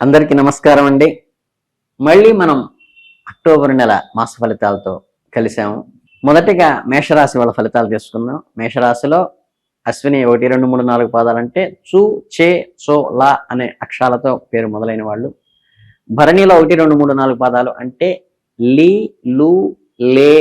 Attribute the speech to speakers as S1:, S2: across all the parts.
S1: అందరికీ నమస్కారం అండి. మళ్ళీ మనం అక్టోబర్ నెల మాస ఫలితాలతో కలిసాము మొదటిగా మేషరాశి వాళ్ళ ఫలితాలు తీసుకుందాం. మేషరాశిలో అశ్విని ఒకటి రెండు మూడు నాలుగు పాదాలంటే చు చే సో లా అనే అక్షరాలతో పేరు మొదలైన వాళ్ళు. భరణిలో ఒకటి రెండు మూడు నాలుగు పాదాలు అంటే లీ లు లే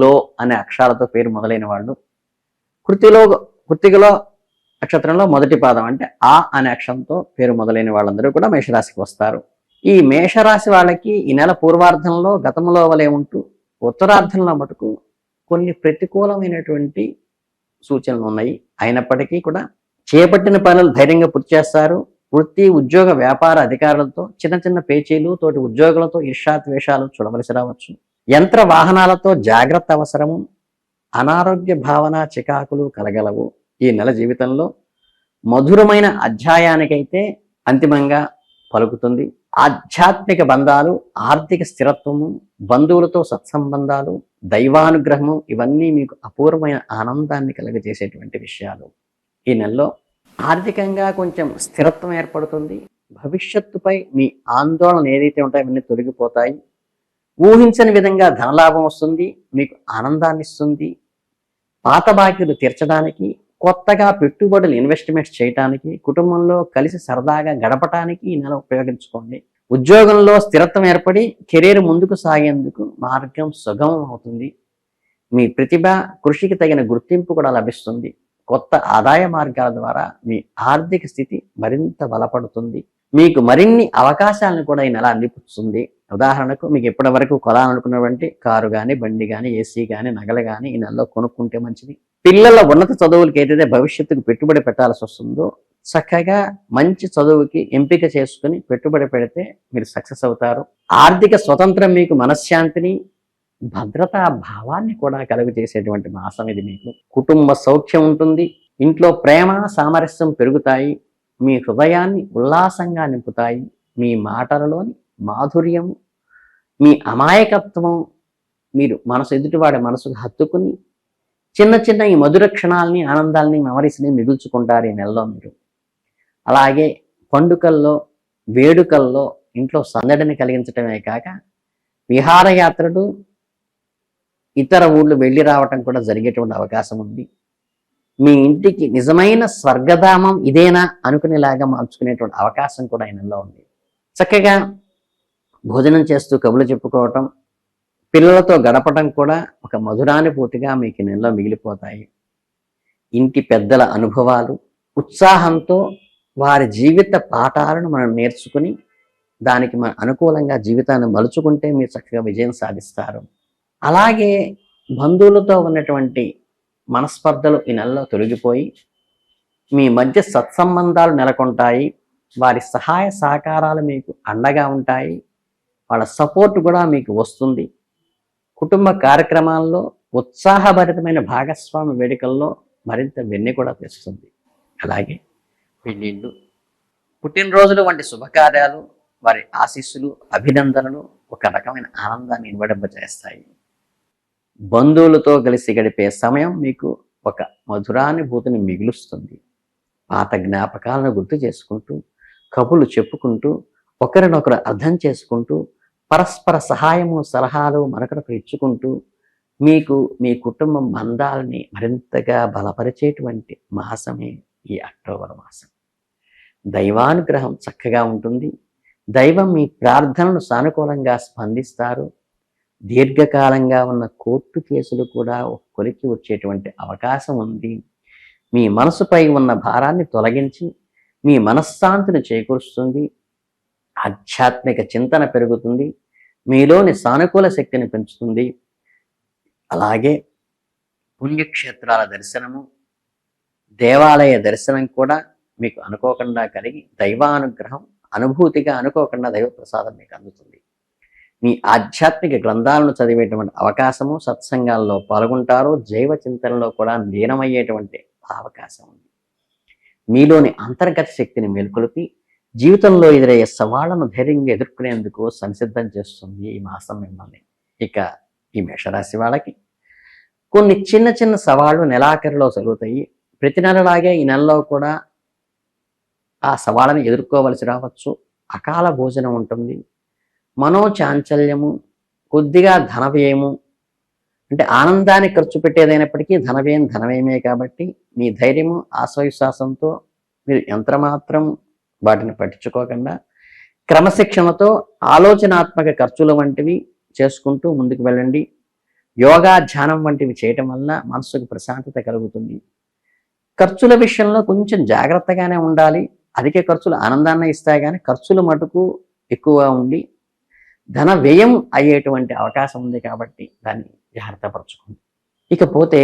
S1: లో అనే అక్షరాలతో పేరు మొదలైన వాళ్ళు. కృతిలో కృతికలో నక్షత్రంలో మొదటి పాదం అంటే ఆ అనే అక్షరంతో పేరు మొదలైన వాళ్ళందరూ కూడా మేషరాశికి వస్తారు. ఈ మేషరాశి వాళ్ళకి ఈ నెల పూర్వార్ధంలో గతంలో వలె ఉంటూ ఉత్తరార్ధంలో మటుకు కొన్ని ప్రతికూలమైనటువంటి సూచనలు ఉన్నాయి. అయినప్పటికీ కూడా చేపట్టిన పనులు ధైర్యంగా పూర్తి చేస్తారు. వృత్తి ఉద్యోగ వ్యాపార అధికారులతో చిన్న చిన్న పేచీలు తోటి ఉద్యోగులతో ఈర్షాద్వేషాలు చూడవలసి రావచ్చు. యంత్ర వాహనాలతో జాగ్రత్త అవసరము. అనారోగ్య భావన చికాకులు కలగలవు. ఈ నెల జీవితంలో మధురమైన అధ్యాయానికైతే అంతిమంగా పలుకుతుంది. ఆధ్యాత్మిక బంధాలు ఆర్థిక స్థిరత్వము బంధువులతో సత్సంబంధాలు దైవానుగ్రహము ఇవన్నీ మీకు అపూర్వమైన ఆనందాన్ని కలిగజేసేటువంటి విషయాలు. ఈ నెలలో ఆర్థికంగా కొంచెం స్థిరత్వం ఏర్పడుతుంది. భవిష్యత్తుపై మీ ఆందోళన ఏదైతే ఉంటాయో అవన్నీ తొలగిపోతాయి. ఊహించని విధంగా ధనలాభం వస్తుంది మీకు ఆనందాన్ని ఇస్తుంది. పాత బాకీలు తీర్చడానికి కొత్తగా పెట్టుబడులు ఇన్వెస్ట్మెంట్ చేయడానికి కుటుంబంలో కలిసి సరదాగా గడపటానికి ఈ నెల ఉపయోగించుకోండి. ఉద్యోగంలో స్థిరత్వం ఏర్పడి కెరీర్ ముందుకు సాగేందుకు మార్గం సుగమం అవుతుంది. మీ ప్రతిభ కృషికి తగిన గుర్తింపు కూడా లభిస్తుంది. కొత్త ఆదాయ మార్గాల ద్వారా మీ ఆర్థిక స్థితి మరింత బలపడుతుంది. మీకు మరిన్ని అవకాశాలను కూడా ఈ నెల అందిపుస్తుంది ఉదాహరణకు మీకు ఇప్పటి వరకు కొనాలనుకున్నటువంటి కారు కానీ బండి కానీ ఏసీ కానీ నగలు కానీ ఈ నెలలో కొనుక్కుంటే మంచిది. పిల్లల ఉన్నత చదువులకి ఏదైతే భవిష్యత్తుకు పెట్టుబడి పెట్టాల్సి వస్తుందో చక్కగా మంచి చదువుకి ఎంపిక చేసుకుని పెట్టుబడి పెడితే మీరు సక్సెస్ అవుతారు. ఆర్థిక స్వతంత్రం మీకు మనశ్శాంతిని భద్రతా భావాన్ని కూడా కలుగు చేసేటువంటి మాసం ఇది మీకు. కుటుంబ సౌఖ్యం ఉంటుంది ఇంట్లో ప్రేమ సామరస్యం పెరుగుతాయి మీ హృదయాన్ని ఉల్లాసంగా నింపుతాయి మీ మాటలలోని మాధుర్యము మీ అమాయకత్వం మీరు మనసు ఎదుటివాడి మనసుకు హత్తుకుని చిన్న చిన్న ఈ మధుర క్షణాలని ఆనందాలని మెమరీస్ని మిగుల్చుకుంటారు ఈ నెలలో మీరు. అలాగే పండుకల్లో వేడుకల్లో ఇంట్లో సందడిని కలిగించటమే కాక విహారయాత్రలు ఇతర ఊళ్ళు వెళ్ళి రావటం కూడా జరిగేటువంటి అవకాశం ఉంది. మీ ఇంటికి నిజమైన స్వర్గధామం ఇదేనా అనుకునేలాగా మార్చుకునేటువంటి అవకాశం కూడా ఈ నెలలో ఉంది. చక్కగా భోజనం చేస్తూ కబులు చెప్పుకోవటం పిల్లలతో గడపటం కూడా ఒక మధురానుభూతిగా మీకు నెలలో మిగిలిపోతాయి. ఇంటి పెద్దల అనుభవాలు ఉత్సాహంతో వారి జీవిత పాఠాలను మనం నేర్చుకుని దానికి మన అనుకూలంగా జీవితాన్ని మలుచుకుంటే మీరు చక్కగా విజయం సాధిస్తారు. అలాగే బంధువులతో ఉన్నటువంటి మనస్పర్ధలు ఈ నెలలో తొలగిపోయి మీ మధ్య సత్సంబంధాలు నెలకొంటాయి వారి సహాయ సహకారాలు మీకు అండగా ఉంటాయి. వాళ్ళ సపోర్ట్ కూడా మీకు వస్తుంది. కుటుంబ కార్యక్రమాల్లో ఉత్సాహభరితమైన భాగస్వామి వేడుకల్లో మరింత వెన్ని కూడా తెస్తుంది. అలాగే పెళ్ళిళ్ళు పుట్టినరోజులు వంటి శుభకార్యాలు వారి ఆశీస్సులు అభినందనలు ఒక రకమైన ఆనందాన్ని ఇవ్వడింపజేస్తాయి బంధువులతో కలిసి గడిపే సమయం మీకు ఒక మధురానుభూతిని మిగులుస్తుంది. పాత జ్ఞాపకాలను గుర్తు చేసుకుంటూ కబులు చెప్పుకుంటూ ఒకరినొకరు అర్థం చేసుకుంటూ పరస్పర సహాయము సలహాలు మరొకరికి ఇచ్చుకుంటూ మీకు మీ కుటుంబం బంధాలని మరింతగా బలపరిచేటువంటి మాసమే ఈ అక్టోబర్ మాసం. దైవానుగ్రహం చక్కగా ఉంటుంది. దైవం మీ ప్రార్థనను సానుకూలంగా స్పందిస్తారు. దీర్ఘకాలంగా ఉన్న కోర్టు కేసులు కూడా కొలికి వచ్చేటువంటి అవకాశం ఉంది. మీ మనసుపై ఉన్న భారాన్ని తొలగించి మీ మనశ్శాంతిని చేకూరుస్తుంది. ఆధ్యాత్మిక చింతన పెరుగుతుంది. మీలోని సానుకూల శక్తిని పెంచుతుంది. అలాగే పుణ్యక్షేత్రాల దర్శనము దేవాలయ దర్శనం కూడా మీకు అనుకోకుండా కలిగి దైవానుగ్రహం అనుభూతిగా అనుకోకుండా దైవ ప్రసాదం మీకు అందుతుంది. మీ ఆధ్యాత్మిక గ్రంథాలను చదివేటువంటి అవకాశము సత్సంగాల్లో పాల్గొంటారు జైవ చింతనలో కూడా లీనమయ్యేటువంటి అవకాశం ఉంది. మీలోని అంతర్గత శక్తిని మేల్కొలిపి జీవితంలో ఎదురయ్యే సవాళ్ళను ధైర్యంగా ఎదుర్కొనేందుకు సంసిద్ధం చేస్తుంది ఈ మాసం మిమ్మల్ని. ఇక ఈ మేషరాశి వాళ్ళకి కొన్ని చిన్న చిన్న సవాళ్ళు నెలాఖరులో జరుగుతాయి. ప్రతి నెలలాగే ఈ నెలలో కూడా ఆ సవాళ్ళని ఎదుర్కోవలసి రావచ్చు. అకాల భోజనం ఉంటుంది. మనోచాంచల్యము కొద్దిగా ధన వ్యయము అంటే ఆనందాన్ని ఖర్చు పెట్టేదైనప్పటికీ ధన వ్యయం ధనవ్యయమే కాబట్టి మీ ధైర్యము ఆశ్వవిశ్వాసంతో మీరు ఎంతమాత్రం వాటిని పట్టించుకోకుండా క్రమశిక్షణతో ఆలోచనాత్మక ఖర్చుల వంటివి చేసుకుంటూ ముందుకు వెళ్ళండి. యోగా ధ్యానం వంటివి చేయటం వల్ల మనసుకు ప్రశాంతత కలుగుతుంది. ఖర్చుల విషయంలో కొంచెం జాగ్రత్తగానే ఉండాలి. అధిక ఖర్చులు ఆనందాన్ని ఇస్తాయి కానీ ఖర్చులు మటుకు ఎక్కువ ఉండి ధన వ్యయం అయ్యేటువంటి అవకాశం ఉంది కాబట్టి దాన్ని జాగ్రత్తపరచుకోండి ఇకపోతే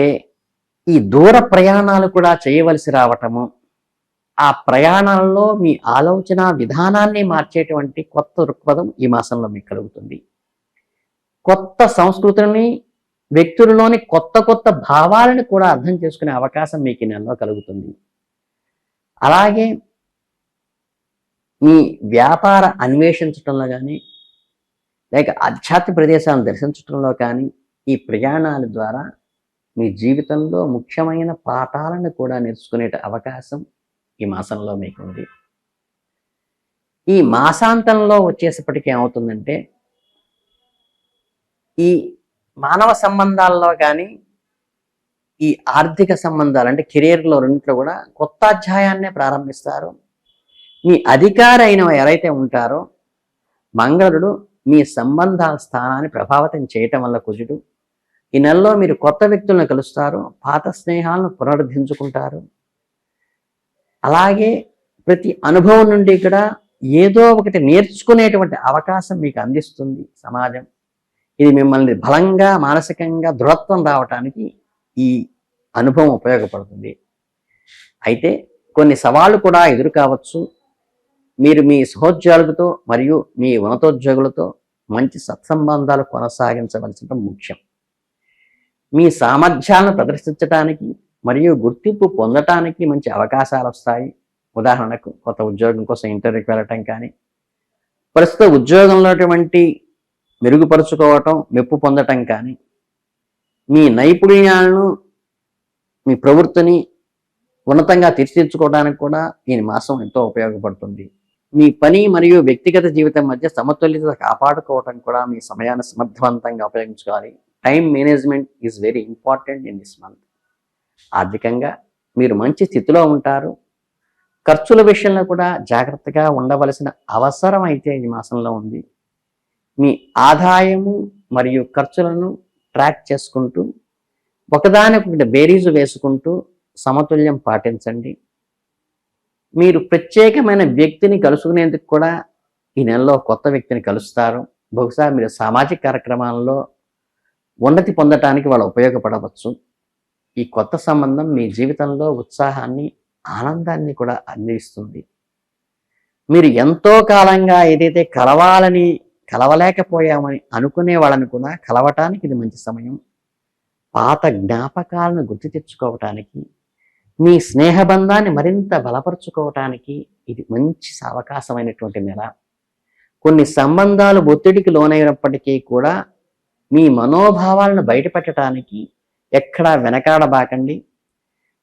S1: ఈ దూర ప్రయాణాలు కూడా చేయవలసి రావటము ఆ ప్రయాణంలో మీ ఆలోచన విధానాన్ని మార్చేటువంటి కొత్త దృక్పథం ఈ మాసంలో మీకు కలుగుతుంది. కొత్త సంస్కృతిని వ్యక్తులలోని కొత్త కొత్త భావాలను కూడా అర్థం చేసుకునే అవకాశం మీకు ఈ నెలలో కలుగుతుంది. అలాగే మీ వ్యాపార అన్వేషించడంలో కానీ లేక ఆధ్యాత్మిక ప్రదేశాలను దర్శించడంలో కానీ ఈ ప్రయాణాల ద్వారా మీ జీవితంలో ముఖ్యమైన పాఠాలను కూడా నేర్చుకునే అవకాశం ఈ మాసంలో మీకు ఉంది ఈ మాసాంతంలో వచ్చేసప్పటికి ఏమవుతుందంటే ఈ మానవ సంబంధాల్లో కానీ ఈ ఆర్థిక సంబంధాలు అంటే కెరీర్లో రెండింటిలో కూడా కొత్త అధ్యాయాన్నే ప్రారంభిస్తారు. మీ అధికారి అయిన ఎవరైతే ఉంటారో మంగళుడు మీ సంబంధాల స్థానాన్ని ప్రభావితం చేయటం వల్ల కుజుడు ఈ నెలలో మీరు కొత్త వ్యక్తులను కలుస్తారు పాత స్నేహాలను పునరుద్ధరించుకుంటారు. అలాగే ప్రతి అనుభవం నుండి కూడా ఏదో ఒకటి నేర్చుకునేటువంటి అవకాశం మీకు అందిస్తుంది సమాజం. ఇది మిమ్మల్ని బలంగా మానసికంగా దృఢత్వం రావటానికి ఈ అనుభవం ఉపయోగపడుతుంది. అయితే కొన్ని సవాళ్ళు కూడా ఎదురు కావచ్చు మీరు మీ సహోద్యోగులతో మరియు మీ ఉన్నతోద్యోగులతో మంచి సత్సంబంధాలు కొనసాగించవలసిన ముఖ్యం. మీ సామర్థ్యాలను ప్రదర్శించడానికి మరియు గుర్తింపు పొందటానికి మంచి అవకాశాలు వస్తాయి. ఉదాహరణకు కొత్త ఉద్యోగం కోసం ఇంటర్వ్యూకి వెళ్ళటం కానీ ప్రస్తుత ఉద్యోగంలోటువంటి మెరుగుపరుచుకోవటం మెప్పు పొందటం కానీ మీ నైపుణ్యాలను మీ ప్రవృత్తిని ఉన్నతంగా తీర్చిదిద్దుకోవడానికి కూడా ఈ మాసం ఎంతో ఉపయోగపడుతుంది. మీ పని మరియు వ్యక్తిగత జీవితం మధ్య సమతుల్యత కాపాడుకోవటం కూడా మీ సమయాన్ని సమర్థవంతంగా ఉపయోగించుకోవాలి. Time management is very important in this month ఆర్థికంగా మీరు మంచి స్థితిలో ఉంటారు. ఖర్చుల విషయంలో కూడా జాగ్రత్తగా ఉండవలసిన అవసరం అయితే ఈ మాసంలో ఉంది. మీ ఆదాయము మరియు ఖర్చులను ట్రాక్ చేసుకుంటూ ఒకదానికొకటి బేరీజు వేసుకుంటూ సమతుల్యం పాటించండి. మీరు ప్రత్యేకమైన వ్యక్తిని కలుసుకునేందుకు కూడా ఈ నెలలో కొత్త వ్యక్తిని కలుస్తారు. బహుశా మీరు సామాజిక కార్యక్రమాల్లో ఉన్నతి పొందటానికి వాళ్ళు ఉపయోగపడవచ్చు. ఈ కొత్త సంబంధం మీ జీవితంలో ఉత్సాహాన్ని ఆనందాన్ని కూడా అందిస్తుంది. మీరు ఎంతో కాలంగా ఏదైతే కలవాలని కలవలేకపోయామని అనుకునే వాళ్ళని కూడా కలవటానికి ఇది మంచి సమయం. పాత జ్ఞాపకాలను గుర్తు తెచ్చుకోవటానికి మీ స్నేహబంధాన్ని మరింత బలపరుచుకోవటానికి ఇది మంచి అవకాశమైనటువంటి నెల. కొన్ని సంబంధాలు ఒత్తిడికి లోనైనప్పటికీ కూడా మీ మనోభావాలను బయటపెట్టడానికి ఎక్కడా వెనకాడబాకండి.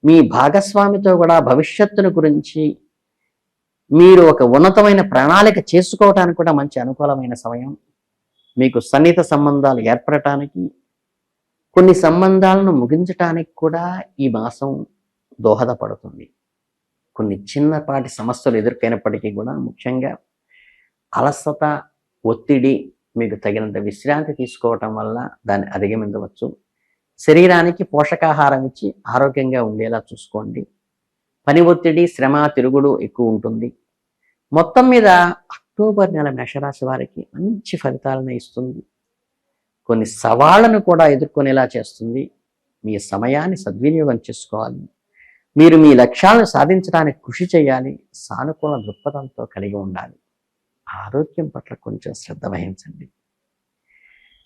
S1: మీ భాగస్వామితో కూడా భవిష్యత్తును గురించి మీరు ఒక ఉన్నతమైన ప్రణాళిక చేసుకోవటానికి కూడా మంచి అనుకూలమైన సమయం. మీకు సన్నిహిత సంబంధాలు ఏర్పడటానికి కొన్ని సంబంధాలను ముగించటానికి కూడా ఈ మాసం దోహదపడుతుంది. కొన్ని చిన్నపాటి సమస్యలు ఎదుర్కొన్నప్పటికీ కూడా ముఖ్యంగా అలసత ఒత్తిడి మీకు తగినంత విశ్రాంతి తీసుకోవటం వల్ల దాన్ని అధిగమించవచ్చు. శరీరానికి పోషకాహారం ఇచ్చి ఆరోగ్యంగా ఉండేలా చూసుకోండి. పని ఒత్తిడి శ్రమ తిరుగుడు ఎక్కువ ఉంటుంది. మొత్తం మీద అక్టోబర్ నెల మేషరాశి వారికి మంచి ఫలితాలను ఇస్తుంది. కొన్ని సవాళ్ళను కూడా ఎదుర్కొనేలా చేస్తుంది. మీ సమయాన్ని సద్వినియోగం చేసుకోవాలి. మీరు మీ లక్ష్యాలను సాధించడానికి కృషి చేయాలి. సానుకూల దృక్పథంతో కలిగి ఉండాలి. ఆరోగ్యం పట్ల కొంచెం శ్రద్ధ వహించండి.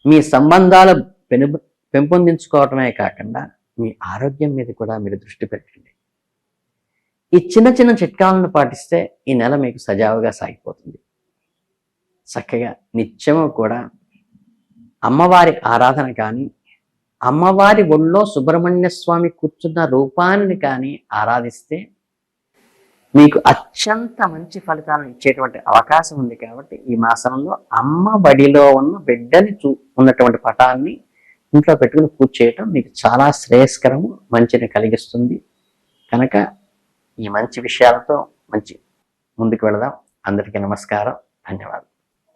S1: మీ సంబంధాల పెను పెంపొందించుకోవటమే కాకుండా మీ ఆరోగ్యం మీద కూడా మీరు దృష్టి పెట్టండి. ఈ చిన్న చిన్న చిట్కాలను పాటిస్తే ఈ నెల మీకు సజావుగా సాగిపోతుంది. చక్కగా నిత్యము కూడా అమ్మవారి ఆరాధన కానీ అమ్మవారి ఒళ్ళో సుబ్రహ్మణ్య స్వామి కూర్చున్న రూపాన్ని కానీ ఆరాధిస్తే మీకు అత్యంత మంచి ఫలితాలను ఇచ్చేటువంటి అవకాశం ఉంది కాబట్టి ఈ మాసంలో అమ్మ బడిలో ఉన్న బిడ్డని చూ ఉన్నటువంటి పటాన్ని ఇంట్లో పెట్టుకుని పూజ చేయటం మీకు చాలా శ్రేయస్కరము మంచిని కలిగిస్తుంది. కనుక ఈ మంచి విషయాలతో మంచి ముందుకు వెళదాం. అందరికీ నమస్కారం. ధన్యవాదాలు.